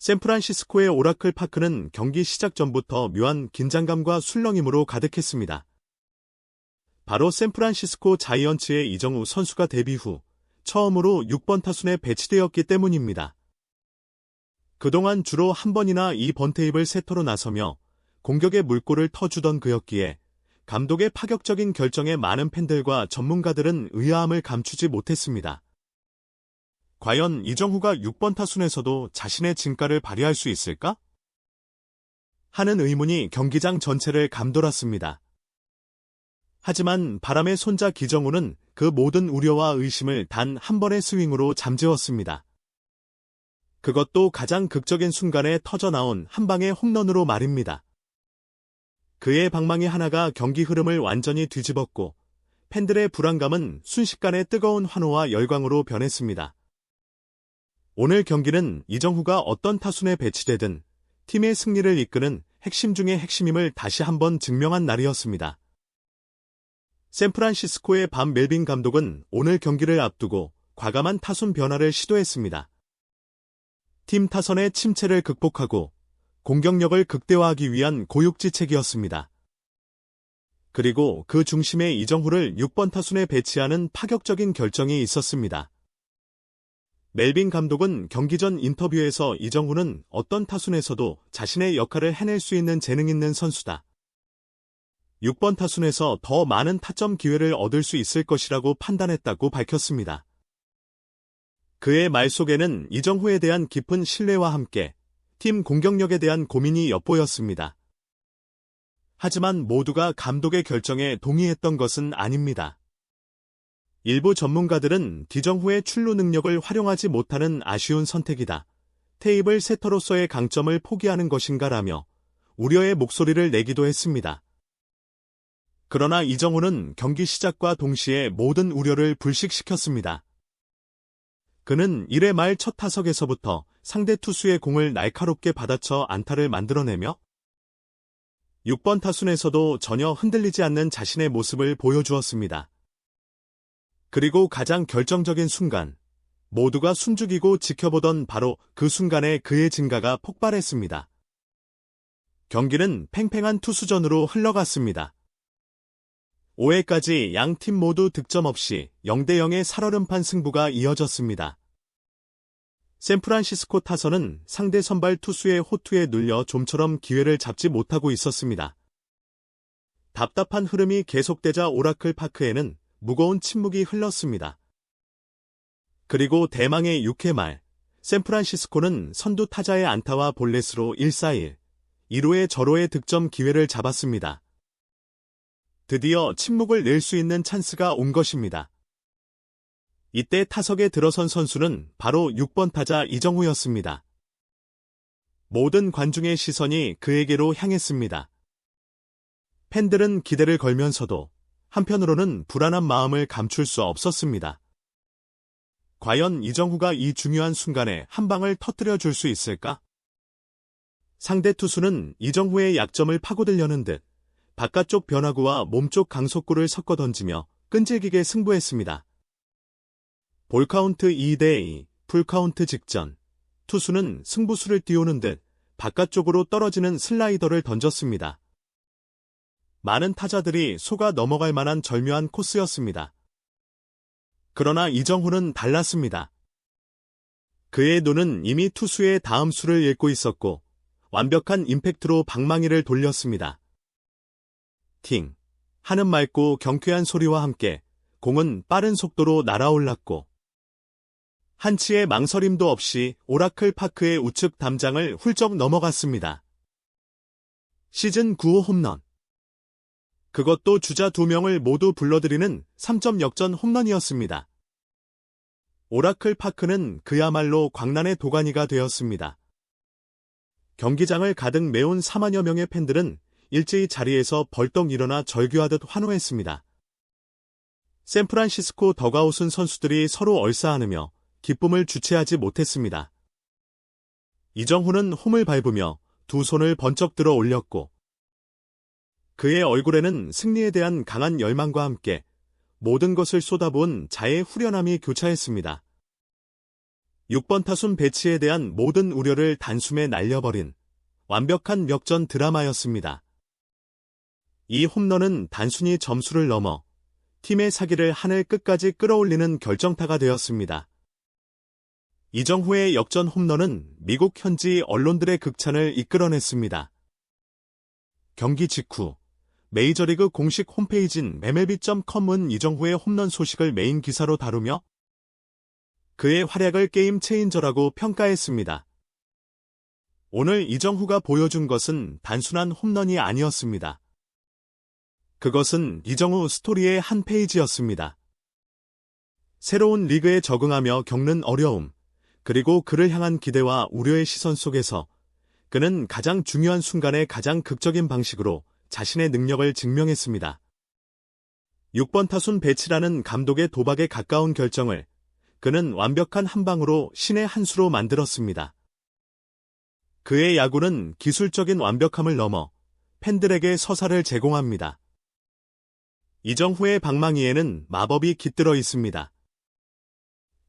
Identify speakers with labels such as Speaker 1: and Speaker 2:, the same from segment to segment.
Speaker 1: 샌프란시스코의 오라클 파크는 경기 시작 전부터 묘한 긴장감과 술렁임으로 가득했습니다. 바로 샌프란시스코 자이언츠의 이정우 선수가 데뷔 후 처음으로 6번 타순에 배치되었기 때문입니다. 그동안 주로 한 번이나 이 번테입을 세터로 나서며 공격의 물꼬를 터주던 그였기에 감독의 파격적인 결정에 많은 팬들과 전문가들은 의아함을 감추지 못했습니다. 과연 이정후가 6번 타순에서도 자신의 진가를 발휘할 수 있을까? 하는 의문이 경기장 전체를 감돌았습니다. 하지만 바람의 손자 기정우는 그 모든 우려와 의심을 단 한 번의 스윙으로 잠재웠습니다. 그것도 가장 극적인 순간에 터져나온 한 방의 홈런으로 말입니다. 그의 방망이 하나가 경기 흐름을 완전히 뒤집었고 팬들의 불안감은 순식간에 뜨거운 환호와 열광으로 변했습니다. 오늘 경기는 이정후가 어떤 타순에 배치되든 팀의 승리를 이끄는 핵심 중의 핵심임을 다시 한번 증명한 날이었습니다. 샌프란시스코의 밤 멜빈 감독은 오늘 경기를 앞두고 과감한 타순 변화를 시도했습니다. 팀 타선의 침체를 극복하고 공격력을 극대화하기 위한 고육지책이었습니다. 그리고 그 중심에 이정후를 6번 타순에 배치하는 파격적인 결정이 있었습니다. 멜빈 감독은 경기 전 인터뷰에서 이정후는 어떤 타순에서도 자신의 역할을 해낼 수 있는 재능 있는 선수다. 6번 타순에서 더 많은 타점 기회를 얻을 수 있을 것이라고 판단했다고 밝혔습니다. 그의 말 속에는 이정후에 대한 깊은 신뢰와 함께 팀 공격력에 대한 고민이 엿보였습니다. 하지만 모두가 감독의 결정에 동의했던 것은 아닙니다. 일부 전문가들은 디정후의 출루 능력을 활용하지 못하는 아쉬운 선택이다. 테이블 세터로서의 강점을 포기하는 것인가라며 우려의 목소리를 내기도 했습니다. 그러나 이정후는 경기 시작과 동시에 모든 우려를 불식시켰습니다. 그는 1회 말 첫 타석에서부터 상대 투수의 공을 날카롭게 받아쳐 안타를 만들어내며 6번 타순에서도 전혀 흔들리지 않는 자신의 모습을 보여주었습니다. 그리고 가장 결정적인 순간, 모두가 숨죽이고 지켜보던 바로 그 순간에 그의 증가가 폭발했습니다. 경기는 팽팽한 투수전으로 흘러갔습니다. 5회까지 양 팀 모두 득점 없이 0대0의 살얼음판 승부가 이어졌습니다. 샌프란시스코 타선은 상대 선발 투수의 호투에 눌려 좀처럼 기회를 잡지 못하고 있었습니다. 답답한 흐름이 계속되자 오라클 파크에는 무거운 침묵이 흘렀습니다. 그리고 대망의 6회 말, 샌프란시스코는 선두 타자의 안타와 볼넷으로 1-4-1, 1호의 절호의 득점 기회를 잡았습니다. 드디어 침묵을 낼 수 있는 찬스가 온 것입니다. 이때 타석에 들어선 선수는 바로 6번 타자 이정후였습니다. 모든 관중의 시선이 그에게로 향했습니다. 팬들은 기대를 걸면서도 한편으로는 불안한 마음을 감출 수 없었습니다. 과연 이정후가 이 중요한 순간에 한 방을 터뜨려 줄 수 있을까? 상대 투수는 이정후의 약점을 파고들려는 듯 바깥쪽 변화구와 몸쪽 강속구를 섞어 던지며 끈질기게 승부했습니다. 볼카운트 2대2, 풀카운트 직전, 투수는 승부수를 띄우는 듯 바깥쪽으로 떨어지는 슬라이더를 던졌습니다. 많은 타자들이 속아 넘어갈 만한 절묘한 코스였습니다. 그러나 이정후는 달랐습니다. 그의 눈은 이미 투수의 다음 수를 읽고 있었고 완벽한 임팩트로 방망이를 돌렸습니다. 팅 하는 맑고 경쾌한 소리와 함께 공은 빠른 속도로 날아올랐고 한치의 망설임도 없이 오라클 파크의 우측 담장을 훌쩍 넘어갔습니다. 시즌 9호 홈런 그것도 주자 두 명을 모두 불러들이는 3점 역전 홈런이었습니다. 오라클 파크는 그야말로 광란의 도가니가 되었습니다. 경기장을 가득 메운 4만여 명의 팬들은 일제히 자리에서 벌떡 일어나 절규하듯 환호했습니다. 샌프란시스코 더가웃은 선수들이 서로 얼싸안으며 기쁨을 주체하지 못했습니다. 이정후는 홈을 밟으며 두 손을 번쩍 들어 올렸고 그의 얼굴에는 승리에 대한 강한 열망과 함께 모든 것을 쏟아부은 자의 후련함이 교차했습니다. 6번 타순 배치에 대한 모든 우려를 단숨에 날려버린 완벽한 역전 드라마였습니다. 이 홈런은 단순히 점수를 넘어 팀의 사기를 하늘 끝까지 끌어올리는 결정타가 되었습니다. 이정후의 역전 홈런은 미국 현지 언론들의 극찬을 이끌어냈습니다. 경기 직후 메이저리그 공식 홈페이지인 MLB.com은 이정후의 홈런 소식을 메인 기사로 다루며 그의 활약을 게임 체인저라고 평가했습니다. 오늘 이정후가 보여준 것은 단순한 홈런이 아니었습니다. 그것은 이정후 스토리의 한 페이지였습니다. 새로운 리그에 적응하며 겪는 어려움, 그리고 그를 향한 기대와 우려의 시선 속에서 그는 가장 중요한 순간에 가장 극적인 방식으로 자신의 능력을 증명했습니다. 6번 타순 배치라는 감독의 도박에 가까운 결정을 그는 완벽한 한 방으로 신의 한 수로 만들었습니다. 그의 야구는 기술적인 완벽함을 넘어 팬들에게 서사를 제공합니다. 이정후의 방망이에는 마법이 깃들어 있습니다.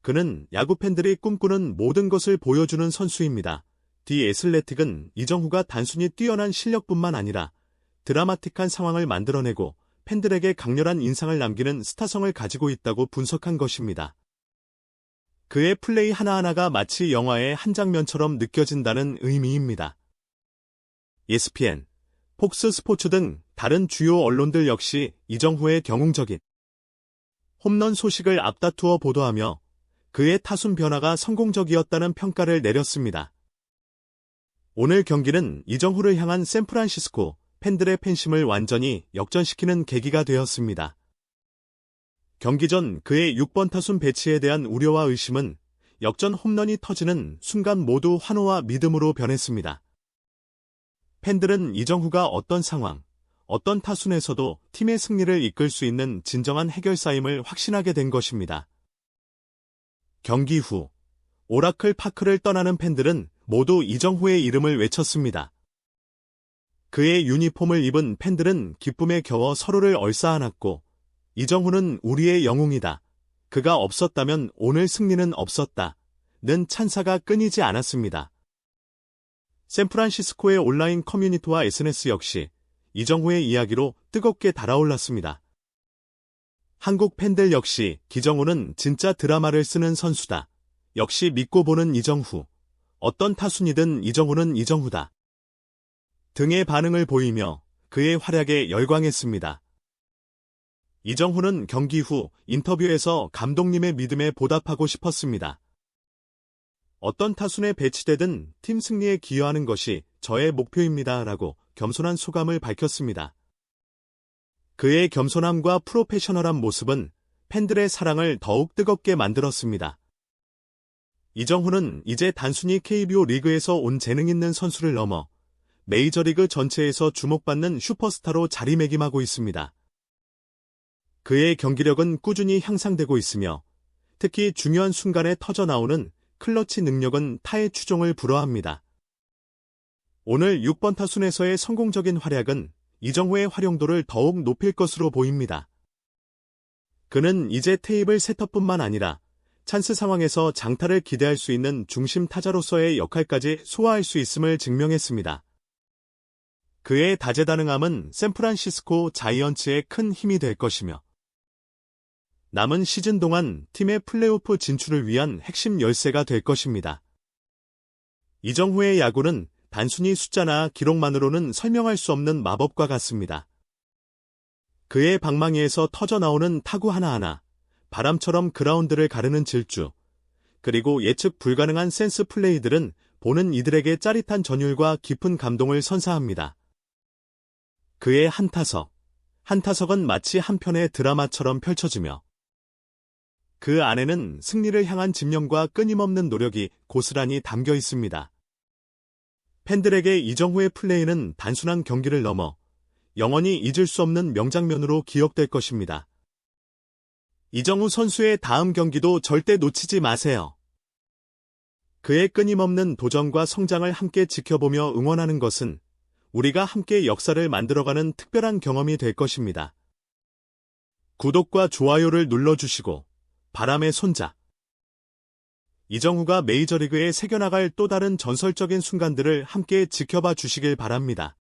Speaker 1: 그는 야구 팬들이 꿈꾸는 모든 것을 보여주는 선수입니다. 디 에슬레틱은 이정후가 단순히 뛰어난 실력뿐만 아니라 드라마틱한 상황을 만들어내고 팬들에게 강렬한 인상을 남기는 스타성을 가지고 있다고 분석한 것입니다. 그의 플레이 하나하나가 마치 영화의 한 장면처럼 느껴진다는 의미입니다. ESPN, 폭스 스포츠 등 다른 주요 언론들 역시 이정후의 경웅적인 홈런 소식을 앞다투어 보도하며 그의 타순 변화가 성공적이었다는 평가를 내렸습니다. 오늘 경기는 이정후를 향한 샌프란시스코 팬들의 팬심을 완전히 역전시키는 계기가 되었습니다. 경기 전 그의 6번 타순 배치에 대한 우려와 의심은 역전 홈런이 터지는 순간 모두 환호와 믿음으로 변했습니다. 팬들은 이정후가 어떤 상황, 어떤 타순에서도 팀의 승리를 이끌 수 있는 진정한 해결사임을 확신하게 된 것입니다. 경기 후 오라클 파크를 떠나는 팬들은 모두 이정후의 이름을 외쳤습니다. 그의 유니폼을 입은 팬들은 기쁨에 겨워 서로를 얼싸안았고 이정후는 우리의 영웅이다. 그가 없었다면 오늘 승리는 없었다. 는 찬사가 끊이지 않았습니다. 샌프란시스코의 온라인 커뮤니티와 SNS 역시 이정후의 이야기로 뜨겁게 달아올랐습니다. 한국 팬들 역시 기정후는 진짜 드라마를 쓰는 선수다. 역시 믿고 보는 이정후. 어떤 타순이든 이정후는 이정후다. 등의 반응을 보이며 그의 활약에 열광했습니다. 이정후는 경기 후 인터뷰에서 감독님의 믿음에 보답하고 싶었습니다. 어떤 타순에 배치되든 팀 승리에 기여하는 것이 저의 목표입니다. 라고 겸손한 소감을 밝혔습니다. 그의 겸손함과 프로페셔널한 모습은 팬들의 사랑을 더욱 뜨겁게 만들었습니다. 이정후는 이제 단순히 KBO 리그에서 온 재능 있는 선수를 넘어 메이저리그 전체에서 주목받는 슈퍼스타로 자리매김하고 있습니다. 그의 경기력은 꾸준히 향상되고 있으며 특히 중요한 순간에 터져 나오는 클러치 능력은 타의 추종을 불허합니다. 오늘 6번 타순에서의 성공적인 활약은 이정후의 활용도를 더욱 높일 것으로 보입니다. 그는 이제 테이블 세터뿐만 아니라 찬스 상황에서 장타를 기대할 수 있는 중심 타자로서의 역할까지 소화할 수 있음을 증명했습니다. 그의 다재다능함은 샌프란시스코 자이언츠의 큰 힘이 될 것이며 남은 시즌 동안 팀의 플레이오프 진출을 위한 핵심 열쇠가 될 것입니다. 이정후의 야구는 단순히 숫자나 기록만으로는 설명할 수 없는 마법과 같습니다. 그의 방망이에서 터져 나오는 타구 하나하나, 바람처럼 그라운드를 가르는 질주, 그리고 예측 불가능한 센스 플레이들은 보는 이들에게 짜릿한 전율과 깊은 감동을 선사합니다. 그의 한 타석, 한 타석은 마치 한 편의 드라마처럼 펼쳐지며 그 안에는 승리를 향한 집념과 끊임없는 노력이 고스란히 담겨 있습니다. 팬들에게 이정후의 플레이는 단순한 경기를 넘어 영원히 잊을 수 없는 명장면으로 기억될 것입니다. 이정후 선수의 다음 경기도 절대 놓치지 마세요. 그의 끊임없는 도전과 성장을 함께 지켜보며 응원하는 것은 우리가 함께 역사를 만들어가는 특별한 경험이 될 것입니다. 구독과 좋아요를 눌러주시고 바람의 손자 이정후가 메이저리그에 새겨나갈 또 다른 전설적인 순간들을 함께 지켜봐 주시길 바랍니다.